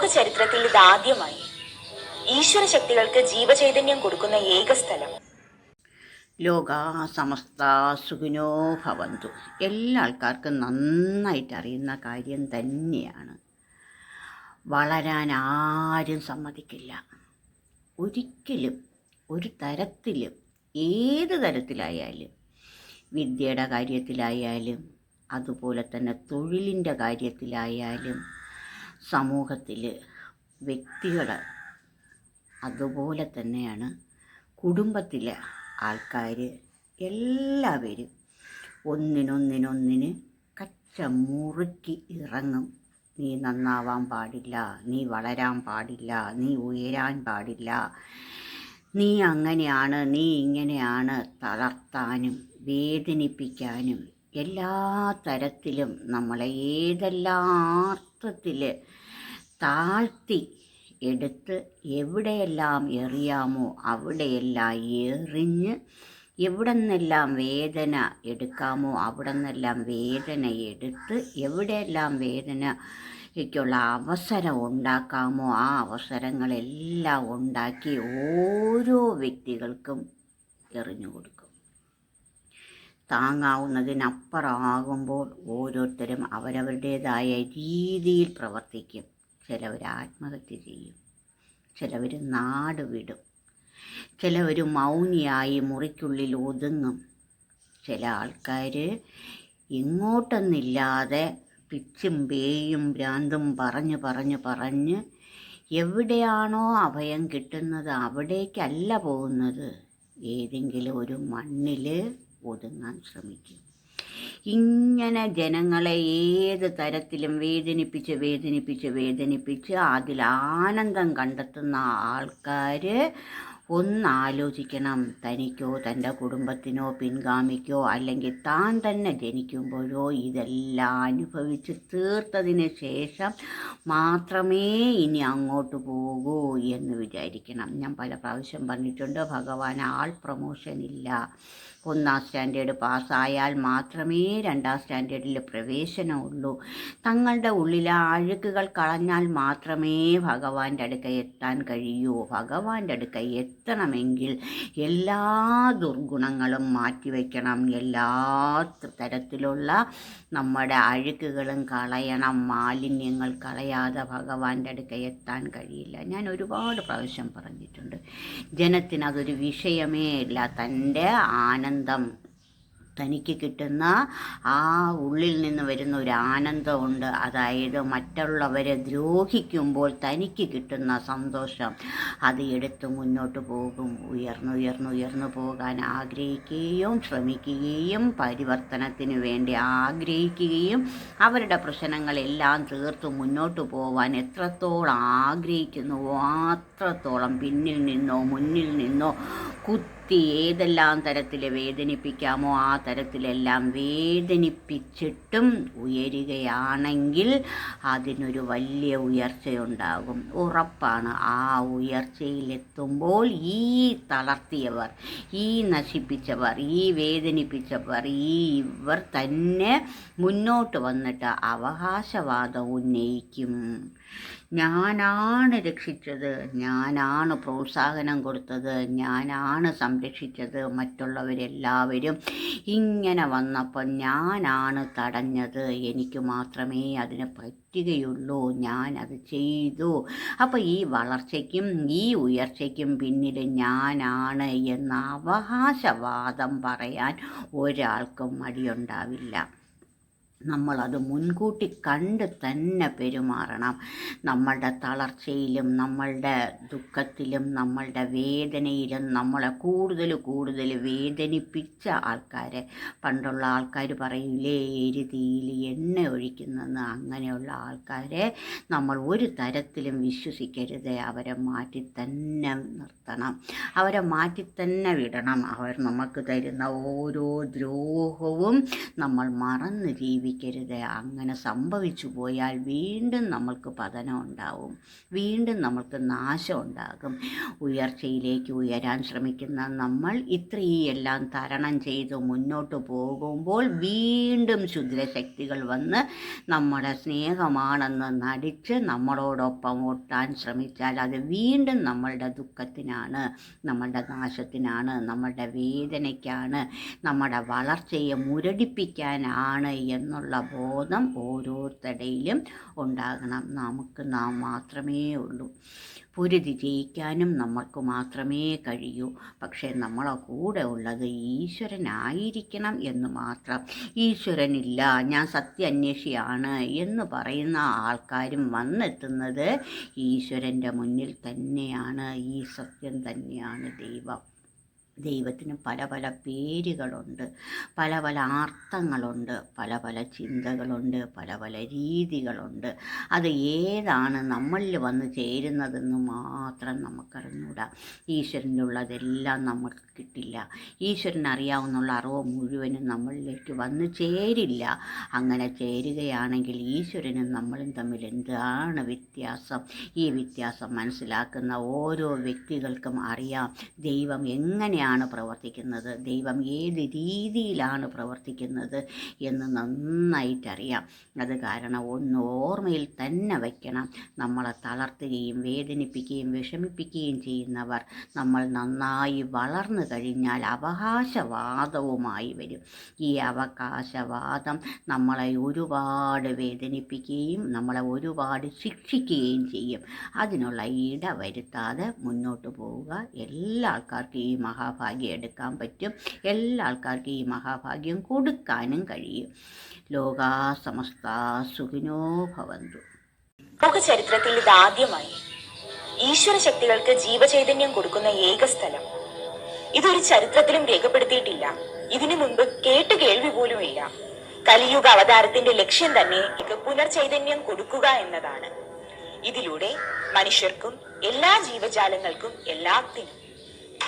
ലോക ചരിത്രത്തിൽ ഇതാദ്യമായി ഈശ്വര ശക്തികൾക്ക് ജീവചൈതന്യം കൊടുക്കുന്ന ഏക സ്ഥലം. ലോക സമസ്ത സുഖിനോ ഭവന്തു. എല്ലാ ആൾക്കാർക്കും നന്നായിട്ട് അറിയുന്ന കാര്യം തന്നെയാണ്. വളരാൻ ആരും സമ്മതിക്കില്ല. ഒരിക്കലും ഒരു തരത്തിലും ഏത് തരത്തിലായാലും വിദ്യയുടെ കാര്യത്തിലായാലും അതുപോലെ തന്നെ തൊഴിലിന്റെ കാര്യത്തിലായാലും സമൂഹത്തിൽ വ്യക്തികൾ അതുപോലെ തന്നെയാണ് കുടുംബത്തിലെ ആൾക്കാർ എല്ലാവരും ഒന്നിനൊന്നിനൊന്നിന് കച്ച മുറുക്കി ഇറങ്ങും. നീ നന്നാവാൻ പാടില്ല നീ വളരാൻ പാടില്ല നീ ഉയരാൻ പാടില്ല നീ അങ്ങനെയാണ് നീ ഇങ്ങനെയാണ് തളർത്താനും വേദനിപ്പിക്കാനും എല്ലാ തരത്തിലും നമ്മളെ ഏതെല്ലാം അർത്ഥത്തിൽ താഴ്ത്തി എടുത്ത് എവിടെയെല്ലാം എറിയാമോ അവിടെയെല്ലാം എറിഞ്ഞ് എവിടെ നിന്നെല്ലാം വേദന എടുക്കാമോ അവിടെ നിന്നെല്ലാം വേദന എടുത്ത് എവിടെയെല്ലാം വേദനയ്ക്കുള്ള അവസരം ഉണ്ടാക്കാമോ ആ അവസരങ്ങളെല്ലാം ഉണ്ടാക്കി ഓരോ വ്യക്തികൾക്കും എറിഞ്ഞു കൊടുക്കും താങ്ങാവുന്നതിനപ്പുറമാകുമ്പോൾ ഓരോരുത്തരും അവരവരുടേതായ രീതിയിൽ പ്രവർത്തിക്കും. ചിലവർ ആത്മഹത്യ ചെയ്യും. ചിലവർ നാട് വിടും. ചിലവർ മൗനിയായി മുറിക്കുള്ളിൽ ഒതുങ്ങും. ചില ആൾക്കാർ ഇങ്ങോട്ടൊന്നില്ലാതെ പിച്ചും പേയും ഭ്രാന്തും പറഞ്ഞ് പറഞ്ഞ് പറഞ്ഞ് എവിടെയാണോ അഭയം കിട്ടുന്നത് അവിടേക്കല്ല പോകുന്നത്. ഏതെങ്കിലും ഒരു മണ്ണിൽ ഒതുങ്ങാൻ ശ്രമിക്കും. ഇങ്ങനെ ജനങ്ങളെ ഏത് തരത്തിലും വേദനിപ്പിച്ച് വേദനിപ്പിച്ച് വേദനിപ്പിച്ച് അതിൽ ആനന്ദം കണ്ടെത്തുന്ന ആൾക്കാർ ഒന്നാലോചിക്കണം. തനിക്കോ തന്റെ കുടുംബത്തിനോ പിൻഗാമിക്കോ അല്ലെങ്കിൽ താൻ തന്നെ ജനിക്കുമ്പോഴോ ഇതെല്ലാം അനുഭവിച്ച് തീർത്തതിന് ശേഷം മാത്രമേ ഇനി അങ്ങോട്ട് പോകൂ എന്ന് വിചാരിക്കണം. ഞാൻ പല പ്രാവശ്യം പറഞ്ഞിട്ടുണ്ട് ഭഗവാൻ ആൾ പ്രൊമോഷൻ ഇല്ല. ഒന്നാം സ്റ്റാൻഡേർഡ് പാസ്സായാൽ മാത്രമേ രണ്ടാം സ്റ്റാൻഡേർഡിൽ പ്രവേശനമുള്ളൂ തങ്ങളുടെ ഉള്ളിലെ അഴുക്കുകൾ കളഞ്ഞാൽ മാത്രമേ ഭഗവാന്റെ അടുക്ക എത്താൻ കഴിയൂ. ഭഗവാന്റെ അടുക്ക എത്തണമെങ്കിൽ എല്ലാ ദുർഗുണങ്ങളും മാറ്റിവെക്കണം. എല്ലാ തരത്തിലുള്ള നമ്മുടെ അഴുക്കുകളും കളയണം. മാലിന്യങ്ങൾ കളയാതെ ഭഗവാന്റെ അടുക്ക എത്താൻ കഴിയില്ല. ഞാൻ ഒരുപാട് പ്രാവശ്യം പറഞ്ഞിട്ടുണ്ട്. ജനത്തിനതൊരു വിഷയമേ ഇല്ല തന്റെ ആനന്ദം തനിക്ക് കിട്ടുന്ന ആ ഉള്ളിൽ നിന്ന് വരുന്ന ഒരു ആനന്ദമുണ്ട്. അതായത് മറ്റുള്ളവരെ ദ്രോഹിക്കുമ്പോൾ തനിക്ക് കിട്ടുന്ന സന്തോഷം അത് എടുത്ത് മുന്നോട്ട് പോകും. ഉയർന്നു ഉയർന്നു ഉയർന്നു പോകാൻ ആഗ്രഹിക്കുകയും ശ്രമിക്കുകയും പരിവർത്തനത്തിന് വേണ്ടി ആഗ്രഹിക്കുകയും അവരുടെ പ്രശ്നങ്ങളെല്ലാം തീർത്ത് മുന്നോട്ട് പോകാൻ എത്രത്തോളം ആഗ്രഹിക്കുന്നുവോ അത്രത്തോളം പിന്നിൽ നിന്നോ മുന്നിൽ നിന്നോ കുത്തി ഏതെല്ലാം തരത്തിൽ വേദനിപ്പിക്കാമോ ആ തരത്തിലെല്ലാം വേദനിപ്പിച്ചിട്ടും ഉയരുകയാണെങ്കിൽ അതിനൊരു വലിയ ഉയർച്ചയുണ്ടാകും. ഉറപ്പാണ്. ആ ഉയർച്ചയിലെത്തുമ്പോൾ ഈ തളർത്തിയവർ ഈ നശിപ്പിച്ചവർ ഈ വേദനിപ്പിച്ചവർ ഈ ഇവർ തന്നെ മുന്നോട്ട് വന്നിട്ട് അവകാശവാദം ഉന്നയിക്കും. ഞാനാണ് രക്ഷിച്ചത്. ഞാനാണ് പ്രോത്സാഹനം കൊടുത്തത്. ഞാനാണ് സംരക്ഷിച്ചത്. മറ്റുള്ളവരെല്ലാവരും ഇങ്ങനെ വന്നപ്പോൾ ഞാനാണ് തടഞ്ഞത്. എനിക്ക് മാത്രമേ അതിന് പറ്റുകയുള്ളൂ. ഞാൻ അത് ചെയ്തു. അപ്പോൾ ഈ വളർച്ചയ്ക്കും ഈ ഉയർച്ചയ്ക്കും പിന്നിൽ ഞാനാണ് എന്ന അവകാശവാദം പറയാൻ ഒരാൾക്കും മടിയുണ്ടാവില്ല. നമ്മളത് മുൻകൂട്ടി കണ്ട് തന്നെ പെരുമാറണം. നമ്മളുടെ തളർച്ചയിലും നമ്മളുടെ ദുഃഖത്തിലും നമ്മളുടെ വേദനയിലും നമ്മളെ കൂടുതൽ കൂടുതൽ വേദനിപ്പിച്ച ആൾക്കാരെ. പണ്ടുള്ള ആൾക്കാർ പറയില്ലേ എരുതിയിൽ എണ്ണ ഒഴിക്കുന്നെന്ന് അങ്ങനെയുള്ള ആൾക്കാരെ നമ്മൾ ഒരു തരത്തിലും വിശ്വസിക്കരുത്. അവരെ മാറ്റി തന്നെ നിർത്തണം. അവരെ മാറ്റി തന്നെ വിടണം. അവർ നമുക്ക് തരുന്ന ഓരോ ദ്രോഹവും നമ്മൾ മറന്ന് ജീവിക്കണം. ജീവിക്കരുത്. അങ്ങനെ സംഭവിച്ചു പോയാൽ വീണ്ടും നമ്മൾക്ക് പതനം ഉണ്ടാവും. വീണ്ടും നമ്മൾക്ക് നാശം ഉണ്ടാകും. ഉയർച്ചയിലേക്ക് ഉയരാൻ ശ്രമിക്കുന്ന നമ്മൾ ഇത്രയെല്ലാം തരണം ചെയ്ത് മുന്നോട്ട് പോകുമ്പോൾ വീണ്ടും ശുദ്രശക്തികൾ വന്ന് നമ്മുടെ സ്നേഹമാണെന്ന് നടിച്ച് നമ്മളോടൊപ്പം ഒട്ടാൻ ശ്രമിച്ചാൽ അത് വീണ്ടും നമ്മളുടെ ദുഃഖത്തിനാണ് നമ്മളുടെ നാശത്തിനാണ് നമ്മളുടെ വേദനയ്ക്കാണ് നമ്മുടെ വളർച്ചയെ മുരടിപ്പിക്കാനാണ് എന്നുള്ള ബോധം ഓരോരുത്തരുടെയിലും ഉണ്ടാകണം. നമുക്ക് നാം മാത്രമേ ഉള്ളൂ. പൊരുതി ജയിക്കാനും നമ്മൾക്ക് മാത്രമേ കഴിയൂ. പക്ഷേ നമ്മളെ കൂടെ ഉള്ളത് ഈശ്വരനായിരിക്കണം എന്ന് മാത്രം. ഈശ്വരനില്ല ഞാൻ സത്യാന്വേഷിയാണ് എന്ന് പറയുന്ന ആൾക്കാരും വന്നെത്തുന്നത് ഈശ്വരന്റെ മുന്നിൽ തന്നെയാണ്. ഈ സത്യം തന്നെയാണ് ദൈവം. ദൈവത്തിന് പല പല പേരുകളുണ്ട് പല പല അർത്ഥങ്ങളുണ്ട് പല പല ചിന്തകളുണ്ട് പല പല രീതികളുണ്ട്. അത് ഏതാണ് നമ്മളിൽ വന്ന് ചേരുന്നതെന്ന് മാത്രം നമുക്കറിഞ്ഞൂടാ. ഈശ്വരനുള്ളതെല്ലാം നമുക്ക് കിട്ടില്ല. ഈശ്വരൻ അറിയാവുന്നുള്ള അറിവ് മുഴുവനും നമ്മളിലേക്ക് വന്ന് ചേരില്ല. അങ്ങനെ ചേരുകയാണെങ്കിൽ ഈശ്വരനും നമ്മളും തമ്മിൽ എന്താണ് വ്യത്യാസം? ഈ വ്യത്യാസം മനസ്സിലാക്കുന്ന ഓരോ വ്യക്തികൾക്കും അറിയാം ദൈവം എങ്ങനെയാണ് പ്രവർത്തിക്കുന്നത്? ദൈവം ഏത് രീതിയിലാണ് പ്രവർത്തിക്കുന്നത് എന്ന് നന്നായിട്ടറിയാം. അത് കാരണം ഒന്ന് ഓർമ്മയിൽ തന്നെ വയ്ക്കണം. നമ്മളെ തളർത്തുകയും വേദനിപ്പിക്കുകയും വിഷമിപ്പിക്കുകയും ചെയ്യുന്നവർ നമ്മൾ നന്നായി വളർന്നു കഴിഞ്ഞാൽ അവകാശവാദവുമായി വരും. ഈ അവകാശവാദം നമ്മളെ ഒരുപാട് വേദനിപ്പിക്കുകയും നമ്മളെ ഒരുപാട് ശിക്ഷിക്കുകയും ചെയ്യും. അതിനുള്ള ഇട വരുത്താതെ മുന്നോട്ട് പോവുക. എല്ലാ ആൾക്കാർക്കും ഈ മഹാഭാഗ്യം എടുക്കാൻ പറ്റും. എല്ലാ ആൾക്കാർക്കും ഈ മഹാഭാഗ്യം കൊടുക്കാനും കഴിയും. ലോകാ സമസ്ത സുഖിനോ ഭവന്തു. ലോക ചരിത്രത്തിൽ ഇത് ആദ്യമായി ഈശ്വര ശക്തികൾക്ക് ജീവചൈതന്യം കൊടുക്കുന്ന ഏക സ്ഥലം. ഇതൊരു ചരിത്രത്തിലും രേഖപ്പെടുത്തിയിട്ടില്ല. ഇതിനു മുൻപ് കേട്ട് കേൾവി പോലും ഇല്ല കലിയുഗ അവതാരത്തിന്റെ ലക്ഷ്യം തന്നെ പുനർചൈതന്യം കൊടുക്കുക എന്നതാണ്. ഇതിലൂടെ മനുഷ്യർക്കും എല്ലാ ജീവജാലങ്ങൾക്കും എല്ലാത്തിനും